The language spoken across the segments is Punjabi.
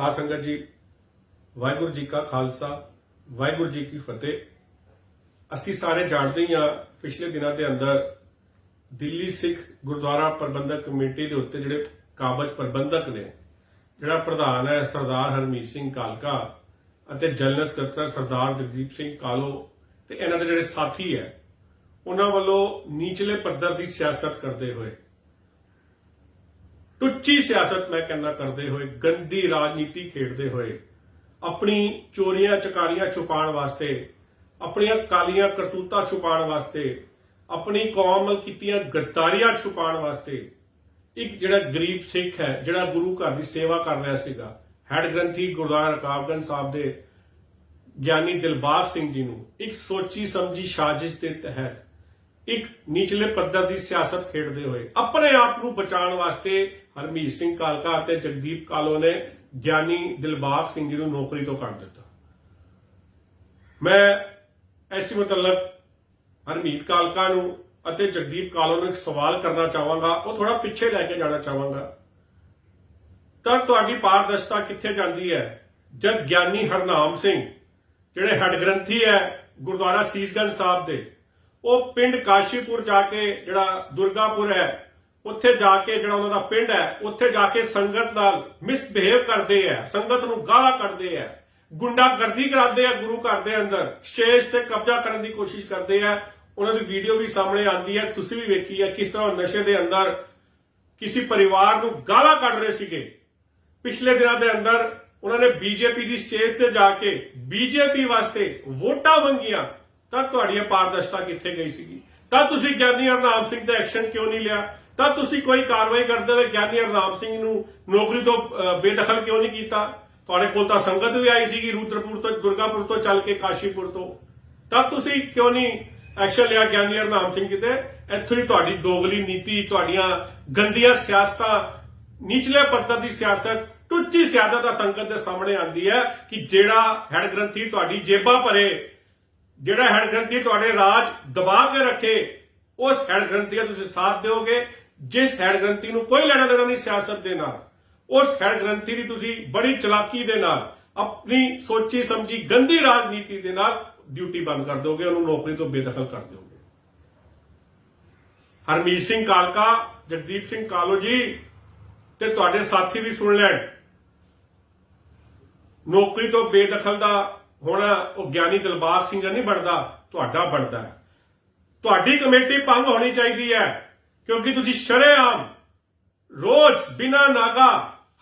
ਸਾਧ ਸੰਗਤ ਜੀ, ਵਾਹਿਗੁਰੂ ਜੀ ਕਾ ਖਾਲਸਾ, ਵਾਹਿਗੁਰੂ ਜੀ ਕੀ ਫਤਿਹ। ਅਸੀਂ ਸਾਰੇ ਜਾਣਦੇ ਹੀ ਹਾਂ, ਪਿਛਲੇ ਦਿਨਾਂ ਦੇ ਅੰਦਰ ਦਿੱਲੀ ਸਿੱਖ ਗੁਰਦੁਆਰਾ ਪ੍ਰਬੰਧਕ ਕਮੇਟੀ ਦੇ ਉੱਤੇ ਜਿਹੜੇ ਕਾਬਜ ਪ੍ਰਬੰਧਕ ਨੇ, ਜਿਹੜਾ ਪ੍ਰਧਾਨ ਹੈ ਸਰਦਾਰ ਹਰਮੀਤ ਸਿੰਘ ਕਾਲਕਾ ਅਤੇ ਜਨਰਲ ਸਕੱਤਰ ਸਰਦਾਰ ਜਗਦੀਪ ਸਿੰਘ ਕਾਲੋ ਤੇ ਇਹਨਾਂ ਦੇ ਜਿਹੜੇ ਸਾਥੀ ਹੈ, ਉਹਨਾਂ ਵੱਲੋਂ ਨੀਚਲੇ ਪੱਧਰ ਦੀ ਸਿਆਸਤ ਕਰਦੇ ਹੋਏ ਟੁੱਚੀ ਸਿਆਸਤ ਮੈਂ ਕਹਿੰਦਾ ਕਰਦੇ ਹੋਏ, ਗੰਦੀ ਰਾਜਨੀਤੀ ਖੇਡਦੇ ਹੋਏ, ਆਪਣੀ ਚੋਰੀਆਂ ਚਕਾਰੀਆਂ ਛੁਪਾਉਣ ਵਾਸਤੇ, ਆਪਣੀਆਂ ਕਾਲੀਆਂ ਕਰਤੂਤਾਂ ਛੁਪਾਉਣ ਵਾਸਤੇ, ਆਪਣੀ ਕੌਮ ਕੀਤੀਆਂ ਗੱਦਾਰੀਆਂ ਛੁਪਾਉਣ ਵਾਸਤੇ, ਇੱਕ ਜਿਹੜਾ ਗਰੀਬ ਸਿੱਖ ਹੈ, ਜਿਹੜਾ ਗੁਰੂ ਘਰ ਦੀ ਸੇਵਾ ਕਰ ਰਿਹਾ ਸੀਗਾ, ਹੈਡ ਗ੍ਰੰਥੀ ਗੁਰਦੁਆਰਾ ਰਕਾਬਗੰਜ ਸਾਹਿਬ ਦੇ ਗਿਆਨੀ ਦਿਲਬਾਗ ਸਿੰਘ ਜੀ ਨੂੰ, ਇੱਕ ਸੋਚੀ ਸਮਝੀ ਸਾਜ਼ਿਸ਼ ਦੇ ਤਹਿਤ, ਇੱਕ ਨੀਚਲੇ ਪੱਧਰ ਦੀ ਸਿਆਸਤ ਖੇਡਦੇ ਹੋਏ, ਆਪਣੇ ਆਪ ਨੂੰ ਬਚਾਉਣ ਵਾਸਤੇ ਹਰਮੀਤ ਸਿੰਘ ਕਾਲਕਾ ਅਤੇ ਜਗਦੀਪ ਕਾਲੋ ਨੇ ਗਿਆਨੀ ਦਿਲਬਾਗ ਸਿੰਘ ਜੀ ਨੂੰ ਨੌਕਰੀ ਤੋਂ ਕੱਢ ਦਿੱਤਾ। ਮੈਂ ਐਸੀ ਮੁਤਲਕ ਹਰਮੀਤ ਕਾਲਕਾ ਨੂੰ ਅਤੇ ਜਗਦੀਪ ਕਾਲੋ ਨੂੰ ਇੱਕ ਸਵਾਲ ਕਰਨਾ ਚਾਹਾਂਗਾ, ਉਹ ਥੋੜਾ ਪਿੱਛੇ ਲੈ ਕੇ ਜਾਣਾ ਚਾਹਾਂਗਾ। ਤਾਂ ਤੁਹਾਡੀ ਪਾਰਦਰਸ਼ਤਾ ਕਿੱਥੇ ਜਾਂਦੀ ਹੈ? ਜਦ ਗਿਆਨੀ ਹਰਨਾਮ ਸਿੰਘ, ਜਿਹੜੇ ਹੈਡ ਗ੍ਰੰਥੀ ਹੈ ਗੁਰਦੁਆਰਾ ਸੀਸਗੰਜ ਸਾਹਿਬ ਦੇ, ਉਹ ਪਿੰਡ ਕਾਸ਼ੀਪੁਰ ਜਾ ਕੇ ਜਿਹੜਾ ਦੁਰਗਾਪੁਰ ਹੈ ਉੱਥੇ ਜਾ ਕੇ ਜਿਹੜਾ ਉਹਨਾਂ ਦਾ ਪਿੰਡ ਹੈ, ਉੱਥੇ ਜਾ ਕੇ ਸੰਗਤ ਨਾਲ ਮਿਸਬਿਹੇਵ ਕਰਦੇ ਆ ਸੰਗਤ ਨੂੰ ਗਾਲਾਂ ਕੱਢਦੇ ਆ ਗੁੰਡਾਗਰਦੀ ਕਰਾਉਂਦੇ ਆ ਗੁਰੂ ਘਰ ਦੇ ਅੰਦਰ, ਸਟੇਜ ਤੇ ਕਬਜ਼ਾ ਕਰਨ ਦੀ ਕੋਸ਼ਿਸ਼ ਕਰਦੇ ਆ ਉਹਨਾਂ ਦੀ ਵੀਡੀਓ ਵੀ ਸਾਹਮਣੇ ਆਉਂਦੀ ਹੈ, ਤੁਸੀਂ ਵੀ ਵੇਖੀ ਹੈ ਕਿਸ ਤਰ੍ਹਾਂ ਨਸ਼ੇ ਦੇ ਅੰਦਰ ਕਿਸੇ ਪਰਿਵਾਰ ਨੂੰ ਗਾਲਾਂ ਕੱਢ ਰਹੇ ਸੀਗੇ। ਪਿਛਲੇ ਦਿਨਾਂ ਦੇ ਅੰਦਰ ਉਹਨਾਂ ਨੇ ਬੀਜੇਪੀ ਦੀ ਸਟੇਜ ਤੇ ਜਾ ਕੇ ਬੀਜੇਪੀ ਵਾਸਤੇ ਵੋਟਾਂ ਮੰਗੀਆਂ, ਤਾਂ ਤੁਹਾਡੀ ਪਾਰਦਰਸ਼ਤਾ ਕਿੱਥੇ ਗਈ ਸੀਗੀ? ਤਾਂ ਤੁਸੀਂ ਗਿਆਨੀ ਹਰਨਾਮ ਸਿੰਘ ਦਾ ਐਕਸ਼ਨ ਕਿਉਂ ਨਹੀਂ ਲਿਆ? ਤਾਂ ਤੁਸੀਂ ਕੋਈ ਕਾਰਵਾਈ ਕਰਦੇ ਹੋਏ ਗਿਆਨੀ ਹਰਨਾਮ ਸਿੰਘ ਨੂੰ ਨੌਕਰੀ ਤੋਂ ਬੇਦਖਲ ਕਿਉਂ ਨਹੀਂ ਕੀਤਾ? ਤੁਹਾਡੇ ਕੋਲ ਤਾਂ ਸੰਗਤ ਵੀ ਆਈ ਸੀਗੀ ਰੂਦਰਪੁਰ ਤੋਂ, ਦੁਰਗਾਪੁਰ ਤੋਂ ਚੱਲ ਕੇ ਕਾਸ਼ੀਪੁਰ ਤੋਂ। ਤਾਂ ਤੁਸੀਂ ਕਿਉਂ ਨਹੀਂ ਐਕਸ਼ਨ ਲਿਆ ਗਿਆਨੀ ਹਰਨਾਮ ਸਿੰਘ ਕਿਤੇ? ਇੱਥੋਂ ਹੀ ਤੁਹਾਡੀ ਦੋਗਲੀ ਨੀਤੀ, ਤੁਹਾਡੀਆਂ ਗੰਦੀਆਂ ਸਿਆਸਤਾਂ, ਨੀਚਲੇ ਪੱਧਰ ਦੀ ਸਿਆਸਤ, ਟੁੱਚੀ ਸਿਆਸਤ ਦਾ ਸੰਗਤ ਦੇ ਸਾਹਮਣੇ ਆਂਦੀ ਹੈ ਕਿ ਜਿਹੜਾ ਹੈਡ ਗ੍ਰੰਥੀ ਤੁਹਾਡੀ ਜੇਬਾਂ ਭਰੇ, ਜਿਹੜਾ ਹੈਡ ਗ੍ਰੰਥੀ ਤੁਹਾਡੇ ਰਾਜ ਦਬਾ ਕੇ ਰੱਖੇ, ਉਸ ਹੈਡ ਗ੍ਰੰਥੀ ਦਾ ਤੁਸੀਂ ਸਾਥ ਦਿਓਗੇ। ਜਿਸ ਹੈਡ ਗ੍ਰੰਥੀ ਨੂੰ ਕੋਈ ਲੈਣਾ ਦੇਣਾ ਨਹੀਂ ਸਿਆਸਤ ਦੇ ਨਾਲ, ਉਸ ਹੈਡ ਗ੍ਰੰਥੀ ਦੀ ਤੁਸੀਂ ਬੜੀ ਚਲਾਕੀ ਦੇ ਨਾਲ, ਆਪਣੀ ਸੋਚੀ ਸਮਝੀ ਗੰਦੀ ਰਾਜਨੀਤੀ ਦੇ ਨਾਲ ਡਿਊਟੀ ਬੰਦ ਕਰ ਦੋਗੇ, ਉਹਨੂੰ ਨੌਕਰੀ ਤੋਂ ਬੇਦਖਲ ਕਰ ਦਿਓਗੇ। ਹਰਮੀਤ ਸਿੰਘ ਕਾਲਕਾ, ਜਗਦੀਪ ਸਿੰਘ ਕਾਲੋ ਜੀ ਤੇ ਤੁਹਾਡੇ ਸਾਥੀ ਵੀ ਸੁਣ ਲੈਣ। ਨੌਕਰੀ ਤੋਂ ਬੇਦਖਲ ਦਾ ਹੋਣਾ ਉਹ ਗਿਆਨੀ ਦਿਲਬਾਗ ਸਿੰਘ ਨਹੀਂ ਬਣਦਾ, ਤੁਹਾਡਾ ਬਣਦਾ ਹੈ। ਤੁਹਾਡੀ ਕਮੇਟੀ ਭੰਗ ਹੋਣੀ ਚਾਹੀਦੀ ਹੈ। ਕਿਉਂਕਿ ਤੁਸੀਂ ਸ਼ਰੇਆਮ ਰੋਜ਼ ਬਿਨਾ ਨਾਗਾ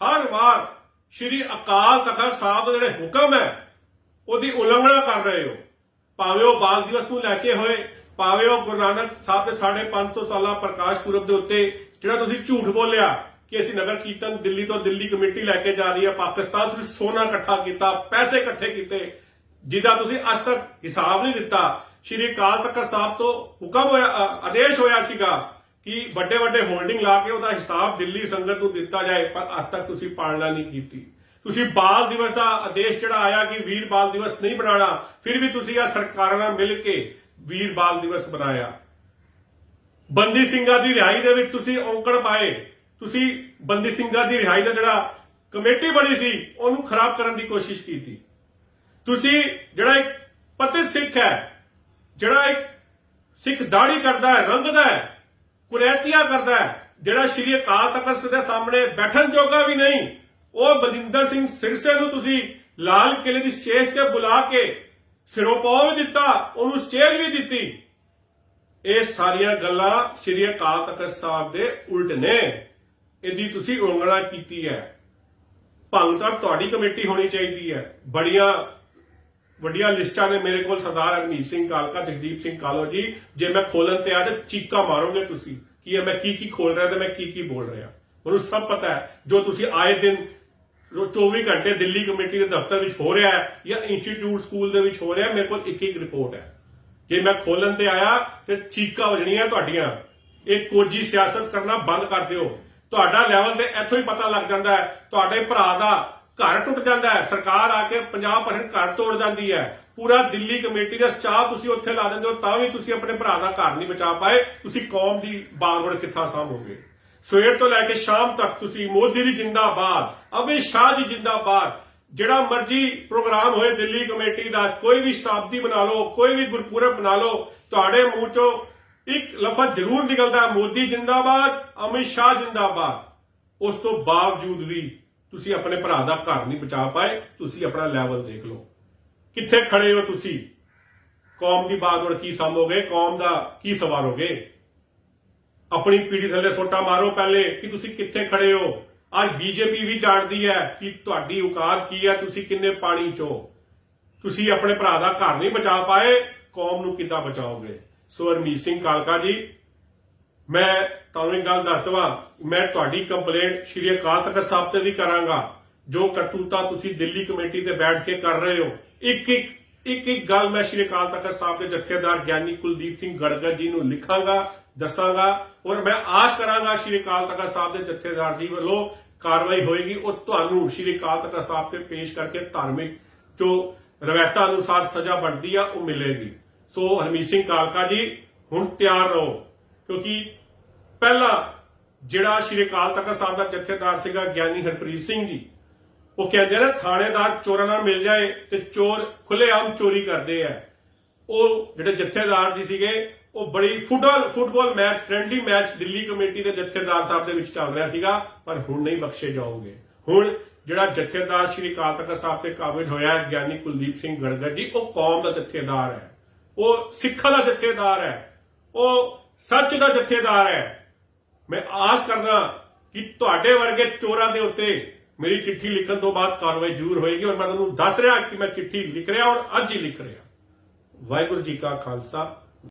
ਹਰ ਵਾਰ ਸ਼੍ਰੀ ਅਕਾਲ ਤਖਤ ਸਾਹਿਬ ਦੇ ਜਿਹੜੇ ਹੁਕਮ ਹੈ, ਉਹਦੀ ਉਲੰਘਣਾ ਕਰ ਰਹੇ ਹੋ। ਭਾਵੇਂ ਉਹ ਬਾਲ ਦਿਵਸ ਨੂੰ ਲੈ ਕੇ ਹੋਏ, ਭਾਵੇਂ ਉਹ ਗੁਰੂ ਨਾਨਕ ਸਾਹਿਬ ਦੇ 550 ਸਾਲਾ ਪ੍ਰਕਾਸ਼ ਪੁਰਬ ਦੇ ਉੱਤੇ ਜਿਹੜਾ ਤੁਸੀਂ ਝੂਠ ਬੋਲਿਆ ਕਿ ਅਸੀਂ ਨਗਰ ਕੀਰਤਨ ਦਿੱਲੀ ਤੋਂ ਦਿੱਲੀ ਕਮੇਟੀ ਲੈ ਕੇ ਜਾ ਰਹੀ ਹੈ, ਪਾਕਿਸਤਾਨ ਤੋਂ ਸੋਨਾ ਇਕੱਠਾ ਕੀਤਾ, ਪੈਸੇ ਇਕੱਠੇ ਕੀਤੇ, ਜਿਹਦਾ ਤੁਸੀਂ ਅੱਜ ਤੱਕ ਹਿਸਾਬ ਨਹੀਂ ਦਿੱਤਾ। ਸ਼੍ਰੀ ਅਕਾਲ ਤਖਤ ਸਾਹਿਬ ਤੋਂ ਹੁਕਮ ਹੋਇਆ ਆਦੇਸ਼ ਹੋਇਆ ਸੀਗਾ ਕਿ ਵੱਡੇ ਵੱਡੇ ਹੋਲਡਿੰਗ ਲਾ ਕੇ ਉਹਦਾ ਹਿਸਾਬ ਦਿੱਲੀ ਸੰਗਤ ਨੂੰ ਦਿੱਤਾ ਜਾਏ, ਪਰ ਅੱਜ ਤੱਕ ਤੁਸੀਂ ਪਾਲਣਾ ਨਹੀਂ ਕੀਤੀ। ਤੁਸੀਂ ਬਾਲ ਦਿਵਸ ਦਾ ਆਦੇਸ਼ ਜਿਹੜਾ ਆਇਆ ਕਿ ਵੀਰ ਬਾਲ ਦਿਵਸ ਨਹੀਂ ਬਣਾਉਣਾ ਫਿਰ ਵੀ ਤੁਸੀਂ ਆ ਸਰਕਾਰਾਂ ਨਾਲ ਮਿਲ ਕੇ ਵੀਰ ਬਾਲ ਦਿਵਸ ਬਣਾਇਆ ਬੰਦੀ ਸਿੰਘਾਂ ਦੀ ਰਿਹਾਈ ਦੇ ਵਿੱਚ ਤੁਸੀਂ ਔਂਕੜ ਪਾਏ। ਤੁਸੀਂ ਬੰਦੀ ਸਿੰਘਾਂ ਦੀ ਰਿਹਾਈ ਦਾ ਜਿਹੜਾ ਕਮੇਟੀ ਬਣੀ ਸੀ, ਉਹਨੂੰ ਖਰਾਬ ਕਰਨ ਦੀ ਕੋਸ਼ਿਸ਼ ਕੀਤੀ। ਤੁਸੀਂ ਜਿਹੜਾ ਇੱਕ ਪਤਿਤ ਸਿੱਖ ਹੈ, ਜਿਹੜਾ ਇੱਕ ਸਿੱਖ ਦਾੜੀ ਕਰਦਾ ਹੈ, ਰੰਗਦਾ ਹੈ ਕੁਰੈਤੀਆ ਕਰਦਾ ਜਿਹੜਾ ਸ਼੍ਰੀ ਅਕਾਲ ਤਖਤ ਦੇ ਸਾਹਮਣੇ ਬੈਠਣ ਜੋਗਾ ਵੀ ਨਹੀਂ। ਉਹ ਬਲਿੰਦਰ ਸਿੰਘ ਸਿਰਸੇ ਨੂੰ ਤੁਸੀਂ ਲਾਲ ਕਿਲੇ ਦੀ ਸਟੇਜ ਤੇ ਬੁਲਾ ਕੇ ਸਿਰੋਪਾਅ ਵੀ ਦਿੱਤਾ, ਉਹਨੂੰ ਸਟੇਜ ਵੀ ਦਿੱਤੀ। ਇਹ ਸਾਰੀਆਂ ਗੱਲਾਂ ਸ਼੍ਰੀ ਅਕਾਲ ਤਖਤ ਸਾਹਿਬ ਦੇ ਉਲਟ ਨੇ। ਇਹਦੀ ਤੁਸੀਂ ਉਲੰਘਣਾ ਕੀਤੀ ਹੈ। ਭੰਗ ਤਾਂ ਤੁਹਾਡੀ ਕਮੇਟੀ ਹੋਣੀ ਚਾਹੀਦੀ ਹੈ। ਬੜੀਆਂ ਵੱਡੀਆਂ ਲਿਸਟਾਂ ਨੇ ਮੇਰੇ ਕੋਲ ਸਰਦਾਰ ਹਰਮੀਤ ਸਿੰਘ ਕਾਲਕਾ, ਜਗਦੀਪ ਸਿੰਘ ਕਾਲੋ ਜੀ। ਜੇ ਮੈਂ ਖੋਲਣ ਤੇ ਆ ਤੇ ਚੀਕਾ ਮਾਰੋਗੇ ਤੁਸੀਂ। ਕਿ ਇਹ ਮੈਂ ਕੀ ਕੀ ਖੋਲ ਰਿਹਾ ਤੇ ਮੈਂ ਕੀ ਕੀ ਬੋਲ ਰਿਹਾ। ਮੈਨੂੰ ਸਭ ਪਤਾ ਹੈ, ਜੋ ਤੁਸੀਂ ਆਏ ਦਿਨ ਰੋ 24 ਘੰਟੇ ਦਿੱਲੀ ਕਮੇਟੀ ਦੇ ਦਫ਼ਤਰ ਵਿੱਚ ਹੋ ਰਿਹਾ ਹੈ ਜਾਂ ਇੰਸਟੀਚਿਊਟ ਸਕੂਲ ਦੇ ਵਿੱਚ ਹੋ ਰਿਹਾ, ਮੇਰੇ ਕੋਲ ਇੱਕ ਇੱਕ ਰਿਪੋਰਟ ਹੈ। ਜੇ ਮੈਂ ਖੋਲਣ ਤੇ ਆਇਆ ਤੇ ਚੀਕਾ ਵਜਣੀਆਂ ਤੁਹਾਡੀਆਂ। ਇਹ ਕੋਜੀ ਸਿਆਸਤ ਕਰਨਾ ਬੰਦ ਕਰ ਦਿਓ। ਤੁਹਾਡਾ ਲੈਵਲ ਤੇ ਇੱਥੋਂ ਹੀ ਪਤਾ ਲੱਗ ਜਾਂਦਾ ਹੈ, ਤੁਹਾਡੇ ਭਰਾ ਦਾ ਘਰ ਟੁੱਟ ਜਾਂਦਾ ਹੈ। ਸਰਕਾਰ ਆ ਕੇ 50% ਘਰ ਤੋੜ ਜਾਂਦੀ ਹੈ। ਪੂਰਾ ਦਿੱਲੀ ਕਮੇਟੀ ਦਾ ਸਟਾਫ ਤੁਸੀਂ ਉੱਥੇ ਲਾ ਦਿੰਦੇ ਹੋ, ਤਾਂ ਵੀ ਤੁਸੀਂ ਆਪਣੇ ਭਰਾ ਦਾ ਘਰ ਨਹੀਂ ਬਚਾ ਪਾਏ। ਤੁਸੀਂ ਕੌਮ ਦੀ ਬਾਗਵੜ ਕਿੱਥਾ ਸਾਂਭੋਗੇ? ਸਵੇਰ ਤੋਂ ਲੈ ਕੇ ਸ਼ਾਮ ਤੱਕ ਤੁਸੀਂ ਮੋਦੀ ਦੀ ਜਿੰਦਾਬਾਦ, ਅਮਿਤ ਸ਼ਾਹ ਦੀ ਜਿੰਦਾਬਾਦ, ਜਿਹੜਾ ਮਰਜ਼ੀ ਪ੍ਰੋਗਰਾਮ ਹੋਏ ਦਿੱਲੀ ਕਮੇਟੀ ਦਾ, ਕੋਈ ਵੀ ਸ਼ਤਾਬਦੀ ਬਣਾ ਲਓ, ਕੋਈ ਵੀ ਗੁਰਪੁਰਬ ਬਣਾ ਲਓ, ਤੁਹਾਡੇ ਮੂੰਹ ਚੋਂ ਇੱਕ ਲਫ਼ਜ਼ ਜ਼ਰੂਰ ਨਿਕਲਦਾ ਮੋਦੀ ਜਿੰਦਾਬਾਦ, ਅਮਿਤ ਸ਼ਾਹ ਜਿੰਦਾਬਾਦ। ਉਸ ਤੋਂ ਬਾਵਜੂਦ ਵੀ ਤੁਸੀਂ ਆਪਣੇ ਭਰਾ ਦਾ ਘਰ ਨਹੀਂ ਬਚਾ ਪਾਏ, ਤੁਸੀਂ ਆਪਣਾ ਲੈਵਲ ਦੇਖ ਲਓ। ਕਿੱਥੇ ਖੜੇ ਹੋ ਤੁਸੀਂ? ਕੌਮ ਦੀ ਬਾਗੜ ਕੀ ਸੰਭੋਗੇ ਕੌਮ ਦਾ ਕੀ ਸਵਾਰੋਗੇ ਆਪਣੀ ਪੀੜੀ ਥੱਲੇ ਸੋਟਾ ਮਾਰੋ ਪਹਿਲੇ ਕਿ ਤੁਸੀਂ ਕਿੱਥੇ ਖੜੇ ਹੋ? ਅੱਜ ਬੀਜੇਪੀ ਵੀ ਜਾਣਦੀ ਹੈ ਕਿ ਤੁਹਾਡੀ ਔਕਾਤ ਕੀ ਹੈ? ਤੁਸੀਂ ਕਿੰਨੇ ਪਾਣੀ ਚੋ? ਤੁਸੀਂ ਆਪਣੇ ਭਰਾ ਦਾ ਘਰ ਨਹੀਂ ਬਚਾ ਪਾਏ, ਕੌਮ ਨੂੰ ਕਿੱਦਾਂ ਬਚਾਓਗੇ? ਸੋ ਹਰਮੀਤ ਸਿੰਘ ਕਾਲਕਾ ਜੀ ਮੈਂ ਤੁਹਾਨੂੰ ਇੱਕ ਗੱਲ ਦੱਸ ਦਵਾਂ ਮੈਂ ਤੁਹਾਡੀ ਕੰਪਲੇਂਟ ਸ਼੍ਰੀ ਅਕਾਲ ਤਖਤ ਸਾਹਿਬ ਤੇ ਵੀ ਕਰਾਂਗਾ। ਜੋ ਕਰਤੂਤਾ ਤੁਸੀਂ ਦਿੱਲੀ ਕਮੇਟੀ ਤੇ ਬੈਠ ਕੇ ਕਰ ਰਹੇ ਹੋ। ਇੱਕ ਇੱਕ ਇੱਕ ਇੱਕ ਗੱਲ ਮੈਂ ਸ਼੍ਰੀ ਅਕਾਲ ਤਖਤ ਸਾਹਿਬ ਦੇ ਜਥੇਦਾਰ ਗਿਆਨੀ ਕੁਲਦੀਪ ਸਿੰਘ ਗੜਗੜ ਜੀ ਨੂੰ ਲਿਖਾਂਗਾ, ਦੱਸਾਂਗਾ ਔਰ ਮੈਂ ਆਸ ਕਰਾਂਗਾ ਸ਼੍ਰੀ ਅਕਾਲ ਤਖਤ ਸਾਹਿਬ ਦੇ ਜਥੇਦਾਰ ਜੀ ਵੱਲੋਂ ਕਾਰਵਾਈ ਹੋਏਗੀ। ਉਹ ਤੁਹਾਨੂੰ ਸ਼੍ਰੀ ਅਕਾਲ ਤਖਤ ਸਾਹਿਬ ਤੇ ਪੇਸ਼ ਕਰਕੇ ਧਾਰਮਿਕ ਜੋ ਰਵਾਇਤਾਂ ਅਨੁਸਾਰ ਸਜ਼ਾ ਬਣਦੀ ਆ, ਉਹ ਮਿਲੇਗੀ। ਸੋ ਹਰਮੀਤ ਸਿੰਘ ਕਾਲਕਾ ਜੀ, ਹੁਣ ਤਿਆਰ ਰਹੋ, ਕਿਉਂਕਿ ਪਹਿਲਾ ਜਿਹੜਾ ਸ਼੍ਰੀ ਅਕਾਲ ਤਖਤ ਸਾਹਿਬ ਦਾ ਜਥੇਦਾਰ ਸੀਗਾ ਗਿਆਨੀ ਹਰਪ੍ਰੀਤ ਸਿੰਘ ਜੀ, ਉਹ ਕਹਿੰਦੇ ਨੇ ਥਾਣੇਦਾਰ ਚੋਰਾਂ ਨਾਲ ਮਿਲ ਜਾਏ ਤੇ ਚੋਰ ਖੁੱਲੇਆਮ ਚੋਰੀ ਕਰਦੇ ਆ। ਉਹ ਜਿਹੜੇ ਜਥੇਦਾਰ ਜੀ ਸੀਗੇ, ਉਹ ਬੜੀ football football match, friendly match Delhi committee ਦੇ ਜਥੇਦਾਰ ਸਾਹਿਬ ਦੇ ਵਿੱਚ ਚੱਲ ਰਿਹਾ ਸੀਗਾ, ਪਰ ਹੁਣ ਨਹੀਂ ਬਖਸ਼ੇ ਜਾਓਗੇ। ਹੁਣ ਜਿਹੜਾ ਜਥੇਦਾਰ ਸ਼੍ਰੀ ਅਕਾਲ ਤਖਤ ਸਾਹਿਬ ਤੇ ਕਾਬਿਜ਼ ਹੋਇਆ ਗਿਆਨੀ ਕੁਲਦੀਪ ਸਿੰਘ ਗੜਗੜ ਜੀ, ਉਹ ਕੌਮ ਦਾ ਜਥੇਦਾਰ ਹੈ। ਉਹ ਸਿੱਖਾਂ ਦਾ ਜਥੇਦਾਰ ਹੈ। ਉਹ ਸੱਚ ਦਾ ਜਥੇਦਾਰ ਹੈ। ਮੈਂ ਆਸ ਕਰਦਾ ਕਿ ਤੁਹਾਡੇ ਵਰਗੇ ਚੋਰਾਂ ਦੇ ਉੱਤੇ ਮੇਰੀ ਚਿੱਠੀ ਲਿਖਣ ਤੋਂ ਬਾਅਦ ਕਾਰਵਾਈ ਜ਼ਰੂਰ ਹੋਏਗੀ ਔਰ ਮੈਂ ਤੁਹਾਨੂੰ ਦੱਸ ਰਿਹਾ ਕਿ ਮੈਂ ਚਿੱਠੀ ਲਿਖ ਰਿਹਾ ਔਰ ਅੱਜ ਹੀ ਲਿਖ ਰਿਹਾ। ਵਾਹਿਗੁਰੂ ਜੀ ਕਾ ਖਾਲਸਾ।